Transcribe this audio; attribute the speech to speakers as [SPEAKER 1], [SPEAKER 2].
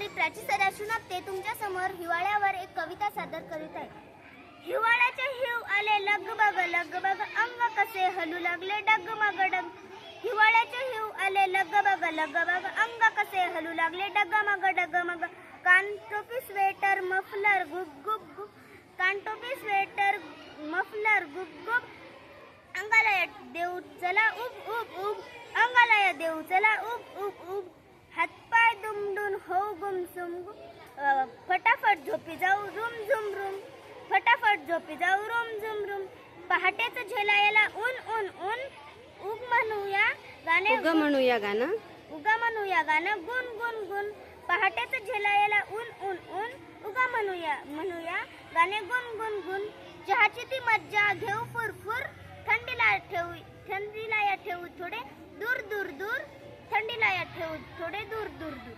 [SPEAKER 1] कुमारी प्राची सदाशिव ते तुमच्यासमोर हिवाळ्यावर एक कविता सादर करीत आहे हिवाळ्याचे हिव आले लग बग लग बग अंग कसे हलू लागले डग मग डग हिवाळ्याचे हिव आले लग बग लग बग अंग कसे हलू लागले डग मग डग मग कानटोपी स्वेटर मफलर गुप गुप गुप कानटोपी स्वेटर मफलर गुप गुप अंगाला देऊ चला उब उब उब. अंगाला देऊ चला उब उब उब. अ, फटाफट झोपी जाऊ रुम झुम रुम. फटाफट झोपी जाऊ रुम झुम रुम. पहाटेच झेलायला ऊन ऊन ऊन. उग म्हणूया गाणे
[SPEAKER 2] उग म्हणूया गाणं.
[SPEAKER 1] उगा म्हणूया गाणं गुण गुण गुण. पहाटेच झेलायला ऊन ऊन ऊन. उगा म्हणूया म्हणूया गाणे गुण गुण गुण. चहाची ती मज्जा घेऊ फुरफुर. थंडीला ठेवू थंडीला या ठेवू थोडे दूर दूर दूर. थंडीला या ठेवू थोडे दूर दूर दूर.